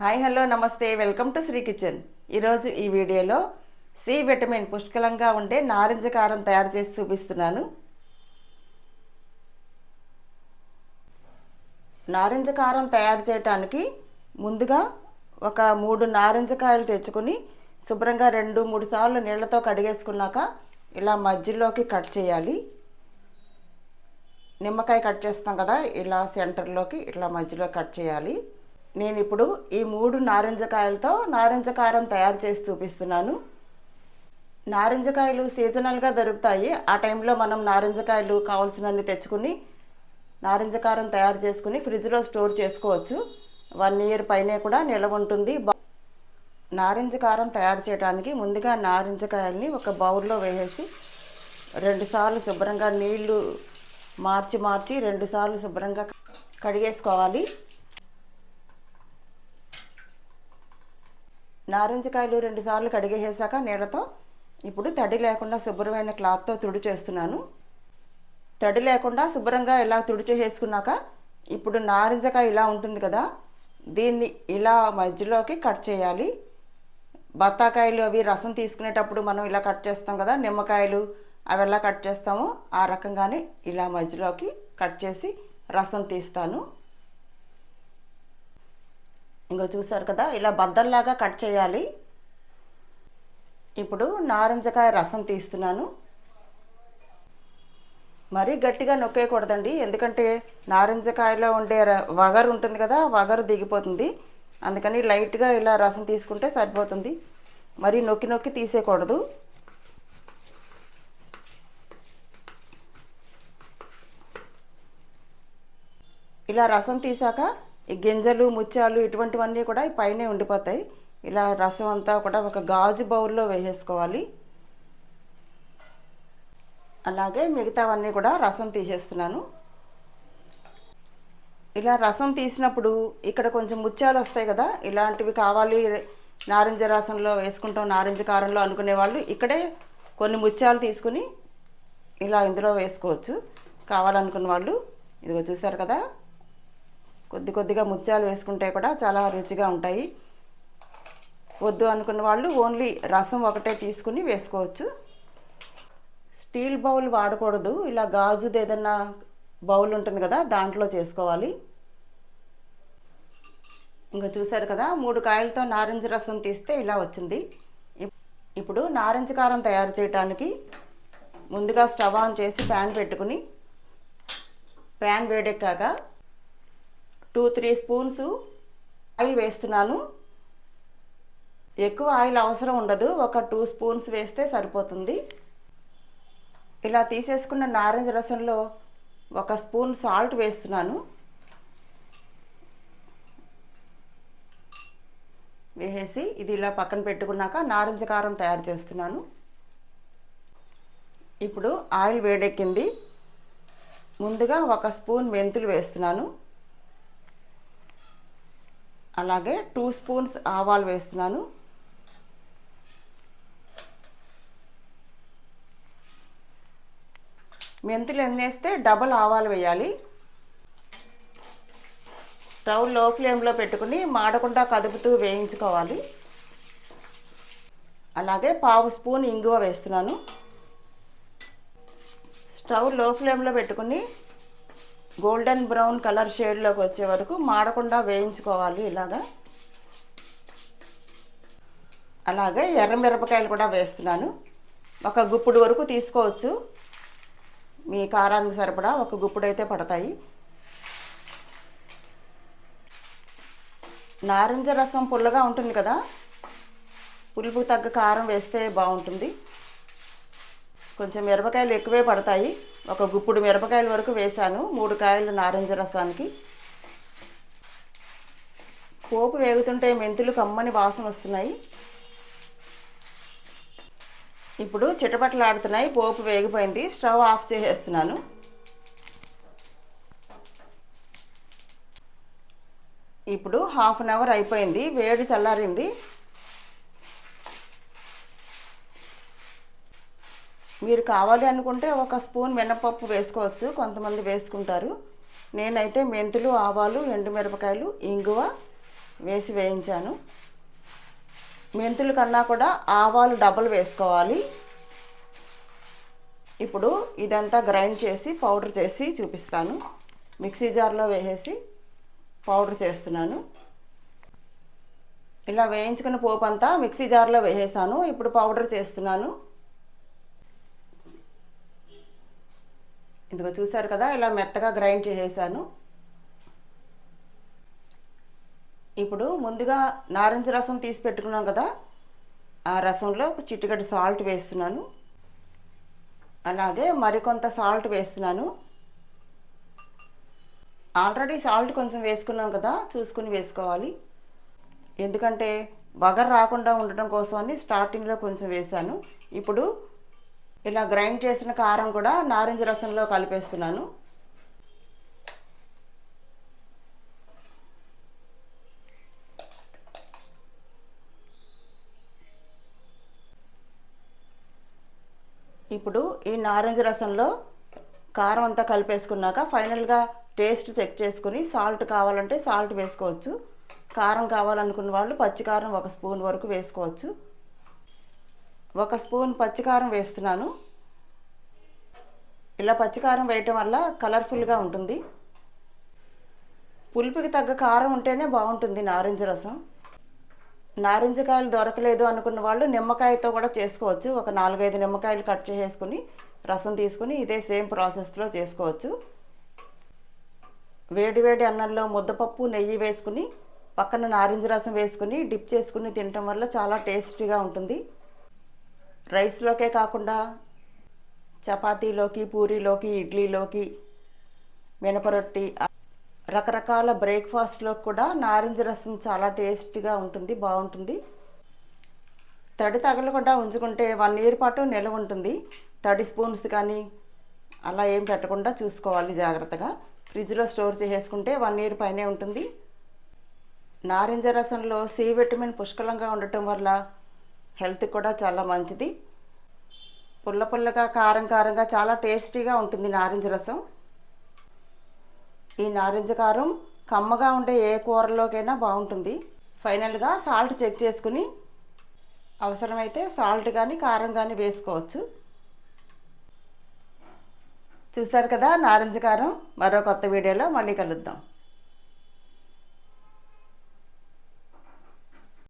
Hi hello నమస్తే. Welcome to Shri kitchen. ఈరోజు ఈ వీడియోలో సి విటమిన్ పుష్కలంగా ఉండే నారింజ కారం తయారు చేసి చూపిస్తున్నాను. నారింజ కారం తయారు చేయడానికి ముందుగా ఒక మూడు నారింజకాయలు తెచ్చుకొని శుభ్రంగా రెండు మూడు సార్లు నీళ్ళతో కడిగేసుకున్నాక ఇలా మధ్యలోకి కట్ చేయాలి. నిమ్మకాయ కట్ చేస్తాం కదా ఇలా సెంటర్లోకి ఇట్లా మధ్యలో కట్ చేయాలి. నేను ఇప్పుడు ఈ మూడు నారింజకాయలతో నారింజ కారం తయారు చేసి చూపిస్తున్నాను. నారింజకాయలు సీజనల్గా దొరుకుతాయి. ఆ టైంలో మనం నారింజకాయలు కావాల్సినన్ని తెచ్చుకుని నారింజ కారం తయారు చేసుకుని ఫ్రిడ్జ్లో స్టోర్ చేసుకోవచ్చు. వన్ ఇయర్ పైనే కూడా నిల్వ ఉంటుంది. నారింజ కారం తయారు చేయడానికి ముందుగా నారింజకాయల్ని ఒక బౌల్లో వేసేసి రెండుసార్లు శుభ్రంగా నీళ్ళు మార్చి మార్చి రెండుసార్లు శుభ్రంగా కడిగేసుకోవాలి. నారింజకాయలు రెండుసార్లు కడిగేసాక నీళ్ళతో ఇప్పుడు తడి లేకుండా శుభ్రమైన క్లాత్తో తుడి చేస్తున్నాను. తడి లేకుండా శుభ్రంగా ఇలా తుడిచేసేసుకున్నాక ఇప్పుడు నారింజకాయ ఇలా ఉంటుంది కదా దీన్ని ఇలా మధ్యలోకి కట్ చేయాలి. బత్తాకాయలు అవి రసం తీసుకునేటప్పుడు మనం ఇలా కట్ చేస్తాం కదా నిమ్మకాయలు అవి ఎలా కట్ చేస్తామో ఆ రకంగానే ఇలా మధ్యలోకి కట్ చేసి రసం తీస్తాను. ఇంకో చూసారు కదా ఇలా బద్దల్లాగా కట్ చేయాలి. ఇప్పుడు నారింజకాయ రసం తీస్తున్నాను. మరీ గట్టిగా నొక్కేయకూడదండి ఎందుకంటే నారింజకాయలో ఉండే ర- వగరు ఉంటుంది కదా వగరు దిగిపోతుంది. అందుకని లైట్గా ఇలా రసం తీసుకుంటే సరిపోతుంది. మరీ నొక్కి నొక్కి తీసేయకూడదు. ఇలా రసం తీసాక ఈ గింజలు ముత్యాలు ఇటువంటివన్నీ కూడా పైనే ఉండిపోతాయి. ఇలా రసం అంతా కూడా ఒక గాజు బౌల్లో వేసేసుకోవాలి. అలాగే మిగతావన్నీ కూడా రసం తీసేస్తున్నాను. ఇలా రసం తీసినప్పుడు ఇక్కడ కొంచెం ముత్యాలు వస్తాయి కదా ఇలాంటివి కావాలి. నారింజ రసంలో వేసుకుంటాం నారింజ కారంలో అనుకునే వాళ్ళు ఇక్కడే కొన్ని ముత్యాలు తీసుకుని ఇలా ఇందులో వేసుకోవచ్చు. కావాలనుకున్న వాళ్ళు ఇదిగో చూసారు కదా కొద్ది కొద్దిగా ముత్యాలు వేసుకుంటే కూడా చాలా రుచిగా ఉంటాయి. వద్దు అనుకున్న వాళ్ళు ఓన్లీ రసం ఒకటే తీసుకుని వేసుకోవచ్చు. స్టీల్ బౌల్ వాడకూడదు. ఇలా గాజుది ఏదన్నా బౌల్ ఉంటుంది కదా దాంట్లో చేసుకోవాలి. ఇంకా చూశారు కదా మూడు కాయలతో నారింజ రసం తీస్తే ఇలా వచ్చింది. ఇప్- ఇప్పుడు నారింజ కారం తయారు చేయడానికి ముందుగా స్టవ్ ఆన్ చేసి ప్యాన్ పెట్టుకుని ప్యాన్ వేడెక్కాక టూ త్రీ స్పూన్స్ ఆయిల్ వేస్తున్నాను. ఎక్కువ ఆయిల్ అవసరం ఉండదు. ఒక టూ స్పూన్స్ వేస్తే సరిపోతుంది. ఇలా తీసేసుకున్న నారింజ రసంలో ఒక స్పూన్ సాల్ట్ వేస్తున్నాను. వేసేసి ఇది ఇలా పక్కన పెట్టుకున్నాక నారింజ కారం తయారు చేస్తున్నాను. ఇప్పుడు ఆయిల్ వేడెక్కింది. ముందుగా ఒక స్పూన్ మెంతులు వేస్తున్నాను. అలాగే టూ స్పూన్స్ ఆవాలు వేస్తున్నాను. మెంతులు ఎన్నేస్తే డబల్ ఆవాలు వేయాలి. స్టవ్లో ఫ్లేమ్లో పెట్టుకుని మాడకుండా కదుపుతూ వేయించుకోవాలి. అలాగే పావు స్పూన్ ఇంగువ వేస్తున్నాను. స్టవ్లో ఫ్లేమ్లో పెట్టుకుని గోల్డెన్ బ్రౌన్ కలర్ షేడ్లోకి వచ్చే వరకు మాడకుండా వేయించుకోవాలి ఇలాగా. అలాగే ఎర్ర మిరపకాయలు కూడా వేస్తున్నాను. ఒక గుప్పుడు వరకు తీసుకోవచ్చు. మీ కారానికి సరిపడా ఒక గుప్పుడు అయితే పడతాయి. నారింజ రసం పుల్లగా ఉంటుంది కదా? పులుపు తగ్గ కారం వేస్తే బాగుంటుంది. కొంచెం మిరపకాయలు ఎక్కువే పడతాయి. ఒక గుప్పుడు మిరపకాయల వరకు వేశాను మూడు కాయలు నారింజ రసానికి. పోపు వేగుతుంటే మెంతులు కమ్మని వాసన వస్తున్నాయి. ఇప్పుడు చిటపటలాడుతున్నాయి. పోపు వేగిపోయింది. స్టవ్ ఆఫ్ చేసేస్తున్నాను. ఇప్పుడు హాఫ్ అన్ అవర్ అయిపోయింది. వేడి చల్లారింది. మీరు కావాలి అనుకుంటే ఒక స్పూన్ మినపప్పు వేసుకోవచ్చు. కొంతమంది వేసుకుంటారు. నేనైతే మెంతులు ఆవాలు ఎండుమిరపకాయలు ఇంగువ వేసి వేయించాను. మెంతులు కన్నా కూడా ఆవాలు డబల్ వేసుకోవాలి. ఇప్పుడు ఇదంతా గ్రైండ్ చేసి పౌడర్ చేసి చూపిస్తాను. మిక్సీ జార్లో వేసేసి పౌడర్ చేస్తున్నాను. ఇలా వేయించుకున్న పోపు అంతా మిక్సీ జార్లో వేసేసాను. ఇప్పుడు పౌడర్ చేస్తున్నాను. ఇదిగో చూసారు కదా ఇలా మెత్తగా గ్రైండ్ చేసేసాను. ఇప్పుడు ముందుగా నారింజ రసం తీసి పెట్టుకున్నాం కదా ఆ రసంలో ఒక చిటికటి సాల్ట్ వేస్తున్నాను. అలాగే మరికొంత సాల్ట్ వేస్తున్నాను. ఆల్రెడీ సాల్ట్ కొంచెం వేసుకున్నాం కదా చూసుకుని వేసుకోవాలి. ఎందుకంటే బగర్ రాకుండా ఉండటం కోసమని స్టార్టింగ్లో కొంచెం వేసాను ఇప్పుడు ఇలా గ్రైండ్ చేసిన కారం కూడా నారింజ రసంలో కలిపేస్తున్నాను. ఇప్పుడు ఈ నారింజ రసంలో కారం అంతా కలిపేసుకున్నాక ఫైనల్గా టేస్ట్ చెక్ చేసుకుని సాల్ట్ కావాలంటే సాల్ట్ వేసుకోవచ్చు. కారం కావాలనుకున్న వాళ్ళు పచ్చికారం ఒక స్పూన్ వరకు వేసుకోవచ్చు. ఒక స్పూన్ పచ్చికారం వేస్తున్నాను. ఇలా పచ్చికారం వేయటం వల్ల కలర్ఫుల్గా ఉంటుంది. పులుపుకి తగ్గ కారం ఉంటేనే బాగుంటుంది నారింజ రసం. నారింజకాయలు దొరకలేదు అనుకున్న వాళ్ళు నిమ్మకాయతో కూడా చేసుకోవచ్చు. ఒక నాలుగైదు నిమ్మకాయలు కట్ చేసేసుకుని రసం తీసుకుని ఇదే సేమ్ ప్రాసెస్లో చేసుకోవచ్చు. వేడి వేడి అన్నంలో ముద్దపప్పు నెయ్యి వేసుకుని పక్కన నారింజ రసం వేసుకుని డిప్ చేసుకుని తినటం వల్ల చాలా టేస్టీగా ఉంటుంది. రైస్లోకే కాకుండా చపాతీలోకి పూరీలోకి ఇడ్లీలోకి మినపరొట్టి రకరకాల బ్రేక్ఫాస్ట్లో కూడా నారింజ రసం చాలా టేస్టీగా ఉంటుంది బాగుంటుంది. తడి తగలకుండా ఉంచుకుంటే వన్ ఇయర్ పాటు నిల్వ ఉంటుంది. తడి స్పూన్స్ కానీ అలా ఏం పెట్టకుండా చూసుకోవాలి జాగ్రత్తగా. ఫ్రిడ్జ్లో స్టోర్ చేసేసుకుంటే వన్ ఇయర్ పైనే ఉంటుంది. నారింజ రసంలో సి విటమిన్ పుష్కలంగా ఉండటం వల్ల హెల్త్ కూడా చాలా మంచిది. పుల్ల పుల్లగా కారం కారంగా చాలా టేస్టీగా ఉంటుంది నారింజ రసం. ఈ నారింజ కారం కమ్మగా ఉండే ఏ కూరలోకైనా బాగుంటుంది. ఫైనల్గా సాల్ట్ చెక్ చేసుకుని అవసరమైతే సాల్ట్ కానీ కారం కానీ వేసుకోవచ్చు. చూసారు కదా నారింజ కారం? మరో కొత్త వీడియోలో మళ్ళీ కలుద్దాం.